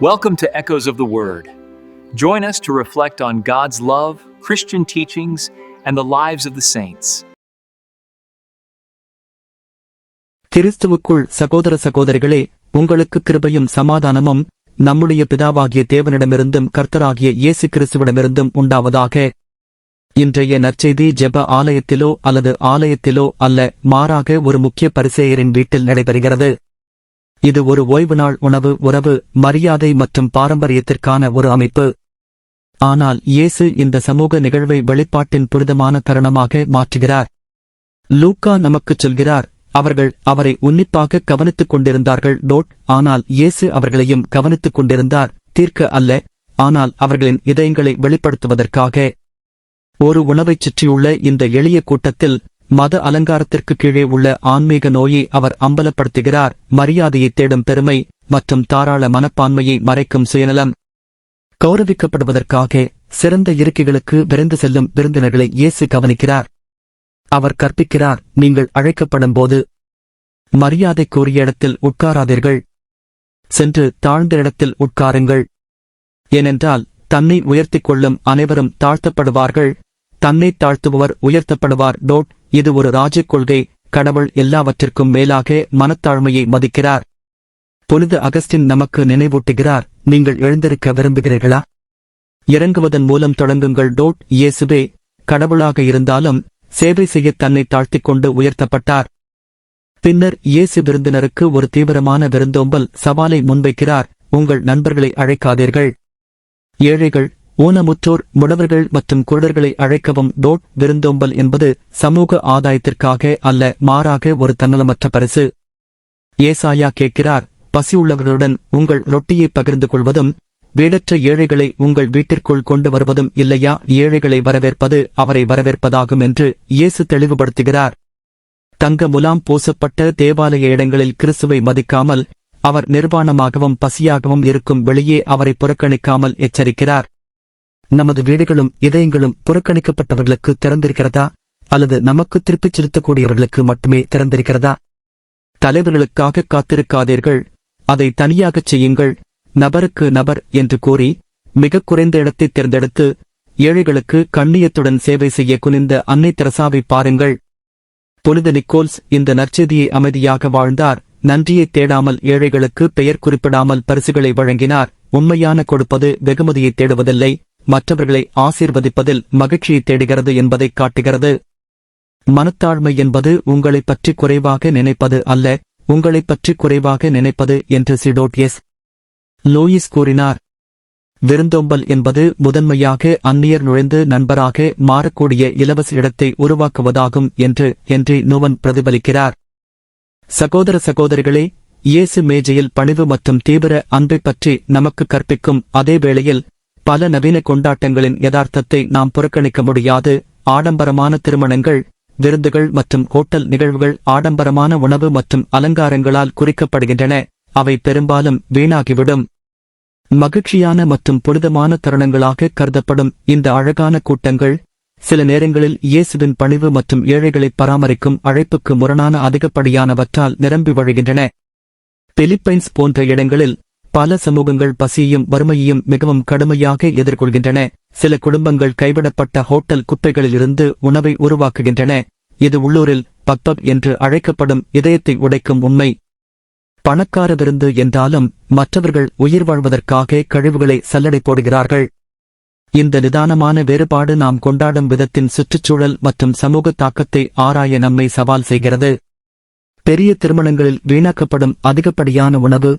Welcome to Echoes of the Word. Join us to reflect on God's love, Christian teachings, and the lives of the saints. கிறிஸ்துவுக்குள் சகோதர சகோதரிகளே உங்களுக்கு கிருபையும் சமாதானமும் நம்முடைய பிதாவாகிய தேவனிடமிருந்தும் கர்த்தராகிய இயேசு கிறிஸ்துவிடமிருந்தும் உண்டாவதாக இன்றைய நற்செய்தி ஜெப ஆலயத்திலோ அல்லது ஆலயத்திலோ அல்ல மாறாக ஒரு முக்கிய பரிசேயரின் வீட்டில் நடைபெறுகிறது இது ஒரு ஓய்வு நாள் உணவு உறவு மரியாதை மற்றும் பாரம்பரியத்திற்கான ஒரு அமைப்பு. ஆனால் இயேசு இந்த சமூக நிகழ்வை வெளிப்பாட்டின் புனிதமான தருணமாக மாற்றுகிறார். லூக்கா நமக்குச் சொல்கிறார் அவர்கள் அவரை உன்னிப்பாக கவனித்துக் கொண்டிருந்தார்கள் டோட் ஆனால் இயேசு அவர்களையும் கவனித்துக் கொண்டிருந்தார் தீர்க்க அல்ல ஆனால் அவர்களின் இதயங்களை வெளிப்படுத்துவதற்காக. ஒரு உணவைச் சுற்றியுள்ள இந்த எளிய கூட்டத்தில் மத அலங்காரத்திற்கு கீழே உள்ள ஆன்மீக நோயை அவர் அம்பலப்படுத்துகிறார். மரியாதையை தேடும் பெருமை மற்றும் தாராள மனப்பான்மையை மறைக்கும் சுயநலம். கௌரவிக்கப்படுவதற்காக சிறந்த இருக்கைகளுக்கு விரைந்து செல்லும் விருந்தினர்களை இயேசு கவனிக்கிறார். அவர் கற்பிக்கிறார் நீங்கள் அழைக்கப்படும் போது மரியாதை கூறிய இடத்தில் உட்காராதீர்கள். சென்று தாழ்ந்த இடத்தில் உட்காருங்கள். ஏனென்றால் தன்னை உயர்த்திக் கொள்ளும் அனைவரும் தாழ்த்தப்படுவார்கள். தன்னை தாழ்த்துபவர் உயர்த்தப்படுவார். டோட் இது ஒரு ராஜக் கொள்கை கடவுள் எல்லாவற்றிற்கும் மேலாக மனத்தாழ்மையை மதிக்கிறார். புனித அகஸ்டின் நமக்கு நினைவூட்டுகிறார் நீங்கள் எழுந்திருக்க விரும்புகிறீர்களா? இறங்குவதன் மூலம் தொடங்குங்கள். டோட் இயேசுவே கடவுளாக இருந்தாலும் சேவை செய்ய தன்னை தாழ்த்திக் கொண்டு உயர்த்தப்பட்டார். பின்னர் இயேசு விருந்தினருக்கு ஒரு தீவிரமான விருந்தோம்பல் சவாலை முன்வைக்கிறார். உங்கள் நண்பர்களை அழைக்காதீர்கள். ஏழைகள் ஊனமுற்றோர் முடவர்கள் மற்றும் குருடர்களை அழைக்கவும் டோட் விருந்தோம்பல் என்பது சமூக ஆதாயத்திற்காக அல்ல மாறாக ஒரு தன்னலமற்ற பரிசு. ஏசாயா கேட்கிறார் பசியுள்ளவர்களுடன் உங்கள் ரொட்டியை பகிர்ந்து கொள்வதும் வீடற்ற ஏழைகளை உங்கள் வீட்டிற்குள் கொண்டு வருவதும் இல்லையா? ஏழைகளை வரவேற்பது அவரை வரவேற்பதாகும் என்று இயேசு தெளிவுபடுத்துகிறார். தங்க முலாம் பூசப்பட்ட தேவாலய இடங்களில் கிறிஸ்துவை மதிக்காமல் அவர் நிர்வாணமாகவும் பசியாகவும் இருக்கும் வெளியே அவரை புறக்கணிக்காமல் எச்சரிக்கிறார். நமது வீடுகளும் இதயங்களும் புறக்கணிக்கப்பட்டவர்களுக்கு திறந்திருக்கிறதா? அல்லது நமக்கு திருப்பிச் செலுத்தக்கூடியவர்களுக்கு மட்டுமே திறந்திருக்கிறதா? தலைவர்களுக்காக காத்திருக்காதீர்கள். அதை தனியாகச் செய்யுங்கள். நபருக்கு நபர் என்று கூறி மிகக் குறைந்த இடத்தை தேர்ந்தெடுத்து ஏழைகளுக்கு கண்ணியத்துடன் சேவை செய்ய குனிந்த அன்னை தெரசாவை பாருங்கள். புனித நிக்கோல்ஸ் இந்த நற்செய்தியை அமைதியாக வாழ்ந்தார். நன்றியை தேடாமல் ஏழைகளுக்கு பெயர் குறிப்பிடாமல் பரிசுகளை வழங்கினார். உண்மையான கொடுப்பது வெகுமதியை தேடுவதில்லை. மற்றவர்களை ஆசீர்வதிப்பதில் மகிழ்ச்சியை தேடுகிறது என்பதை காட்டுகிறது. மனத்தாழ்மை என்பது உங்களைப் பற்றி குறைவாக நினைப்பது அல்ல உங்களைப் பற்றி குறைவாக நினைப்பது என்று சிடோட்டியஸ் லூயிஸ் கூறினார். விருந்தோம்பல் என்பது முதன்மையாக அந்நியர் நுழைந்து நண்பராக மாறக்கூடிய இலவச இடத்தை உருவாக்குவதாகும் என்று ஹென்றி நுவன் பிரதிபலிக்கிறார். சகோதர சகோதரிகளே இயேசு மேஜையில் பணிவு மற்றும் தீவிர அன்பை பற்றி நமக்கு கற்பிக்கும் அதே வேளையில் பல நவீன கொண்டாட்டங்களின் யதார்த்தத்தை நாம் புறக்கணிக்க முடியாது. ஆடம்பரமான திருமணங்கள் விருந்துகள் மற்றும் ஹோட்டல் நிகழ்வுகள் ஆடம்பரமான உணவு மற்றும் அலங்காரங்களால் குறிக்கப்படுகின்றன. அவை பெரும்பாலும் வீணாகிவிடும். மகிழ்ச்சியான மற்றும் புனிதமான தருணங்களாக கருதப்படும் இந்த அழகான கூட்டங்கள் சில நேரங்களில் இயேசுவின் பணிவு மற்றும் ஏழைகளை பராமரிக்கும் அழைப்புக்கு முரணான அதிகப்படியானவற்றால் நிரம்பி வழிகின்றன. பிலிப்பைன்ஸ் போன்ற இடங்களில் பல சமூகங்கள் பசியையும் வறுமையையும் மிகவும் கடுமையாக எதிர்கொள்கின்றன. சில குடும்பங்கள் கைவிடப்பட்ட ஹோட்டல் குப்பைகளிலிருந்து உணவை உருவாக்குகின்றன. இது உள்ளூரில் பக்பப் என்று அழைக்கப்படும் இதயத்தை உடைக்கும் உண்மை. பணக்கார விருந்து என்றாலும் மற்றவர்கள் உயிர் வாழ்வதற்காக கழிவுகளை சல்லடை போடுகிறார்கள். இந்த நிதானமான வேறுபாடு நாம் கொண்டாடும் விதத்தின் சுற்றுச்சூழல் மற்றும் சமூக தாக்கத்தை ஆராய நம்மை சவால் செய்கிறது. பெரிய திருமணங்களில் வீணாக்கப்படும் அதிகப்படியான உணவு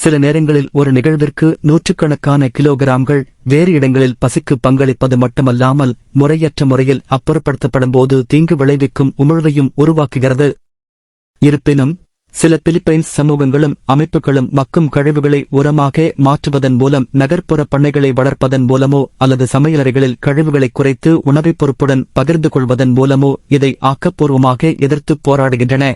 சில நேரங்களில் ஒரு நிகழ்விற்கு நூற்றுக்கணக்கான கிலோகிராம்கள் வேறு இடங்களில் பசிக்கு பங்களிப்பது மட்டுமல்லாமல் முறையற்ற முறையில் அப்புறப்படுத்தப்படும் போது தீங்கு விளைவிக்கும் உமிழ்வையும் உருவாக்குகிறது. இருப்பினும் சில பிலிப்பைன்ஸ் சமூகங்களும் அமைப்புகளும் மக்கும் கழிவுகளை உரமாக மாற்றுவதன் மூலம் நகர்ப்புற பண்ணைகளை வளர்ப்பதன் மூலமோ அல்லது சமையலறைகளில் கழிவுகளை குறைத்து உணவைப் பொறுப்புடன் பகிர்ந்து கொள்வதன் மூலமோ இதை ஆக்கப்பூர்வமாக எதிர்த்து போராடுகின்றன.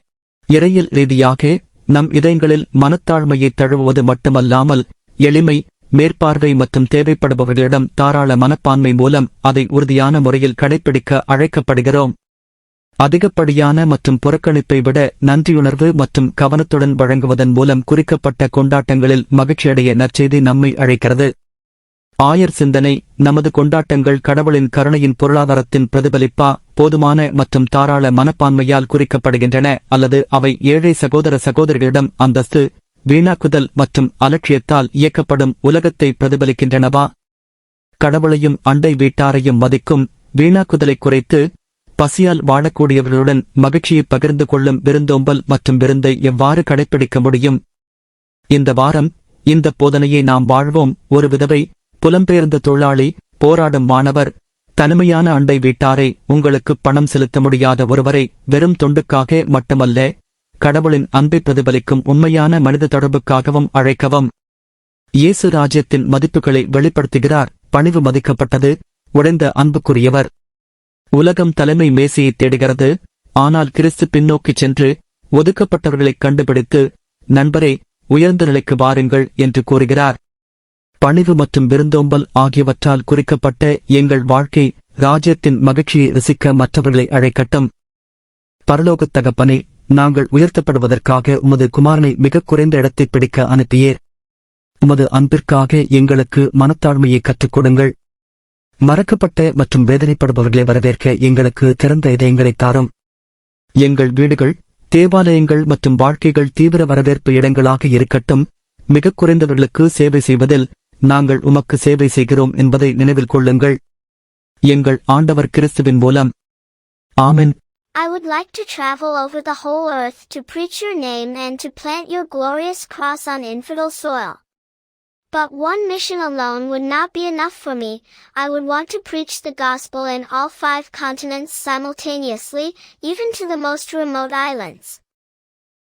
இறையில் ரீதியாக நம் இதயங்களில் மனத்தாழ்மையை தழுவுவது மட்டுமல்லாமல் எளிமை மேற்பார்வை மற்றும் தேவைப்படுபவர்களிடம் தாராள மனப்பான்மை மூலம் அதை உறுதியான முறையில் கடைப்பிடிக்க அழைக்கப்படுகிறோம். அதிகப்படியான மற்றும் புறக்கணிப்பை விட நன்றியுணர்வு மற்றும் கவனத்துடன் வழங்குவதன் மூலம் குறிக்கப்பட்ட கொண்டாட்டங்களில் மகிழ்ச்சியடைய நற்செய்தி நம்மை அழைக்கிறது. ஆயர் சிந்தனை நமது கொண்டாட்டங்கள் கடவுளின் கருணையின் பொருளாதாரத்தின் பிரதிபலிப்பா? போதுமான மற்றும் தாராள மனப்பான்மையால் குறிக்கப்படுகின்றன அல்லது அவை ஏழை சகோதர சகோதரிகளிடம் அந்தஸ்து வீணாக்குதல் மற்றும் அலட்சியத்தால் இயக்கப்படும் உலகத்தை பிரதிபலிக்கின்றனவா? கடவுளையும் அண்டை வீட்டாரையும் மதிக்கும் வீணாக்குதலை குறைத்து பசியால் வாழக்கூடியவர்களுடன் மகிழ்ச்சியை பகிர்ந்து கொள்ளும் விருந்தோம்பல் மற்றும் விருந்தை எவ்வாறு கடைப்பிடிக்க முடியும்? இந்த வாரம் இந்த போதனையை நாம் வாழ்வோம். ஒரு விதவை புலம்பெயர்ந்த தொழிலாளி போராடும் மாணவர் தனிமையான அண்டை வீட்டாரை உங்களுக்கு பணம் செலுத்த முடியாத ஒருவரை வெறும் தொண்டுக்காக மட்டுமல்ல கடவுளின் அன்பை பிரதிபலிக்கும் உண்மையான மனித தொடர்புக்காகவும் அழைக்கவும். இயேசு ராஜ்யத்தின் மதிப்புகளை வெளிப்படுத்துகிறார் பணிவு மதிக்கப்பட்டது உடைந்த அன்புக்குரியவர். உலகம் தலைமை மேசையை தேடுகிறது ஆனால் கிறிஸ்து பின்னோக்கிச் சென்று ஒதுக்கப்பட்டவர்களைக் கண்டுபிடித்து நண்பரே உயர்ந்த நிலைக்கு வாருங்கள் என்று கூறுகிறார். பணிவு மற்றும் விருந்தோம்பல் ஆகியவற்றால் குறிக்கப்பட்ட எங்கள் வாழ்க்கை ராஜ்யத்தின் மகிழ்ச்சியை ரசிக்க மற்றவர்களை அழைக்கட்டும். பரலோகத் தகப்பனை நாங்கள் உயர்த்தப்படுவதற்காக உமது குமாரனை மிக குறைந்த இடத்தை பிடிக்க அனுப்பியேர். உமது அன்பிற்காக எங்களுக்கு மனத்தாழ்மையை கற்றுக் கொடுங்கள். மறக்கப்பட்ட மற்றும் வேதனைப்படுபவர்களை வரவேற்க எங்களுக்கு திறந்த இதயங்களை தாரும். எங்கள் வீடுகள் தேவாலயங்கள் மற்றும் வாழ்க்கைகள் தீவிர வரவேற்பு இடங்களாக இருக்கட்டும். மிக குறைந்தவர்களுக்கு சேவை செய்வதில் நாங்கள் உமக்கு சேவை செய்கிறோம் என்பதை நினைவில் கொள்ளுங்கள் எங்கள் ஆண்டவர் கிறிஸ்துவின் மூலம் ஆமென் I would like to travel over the whole earth to preach your name and to plant your glorious cross on infidel soil. But one mission alone would not be enough for me. I would want to preach the gospel in all five continents simultaneously, even to the most remote islands.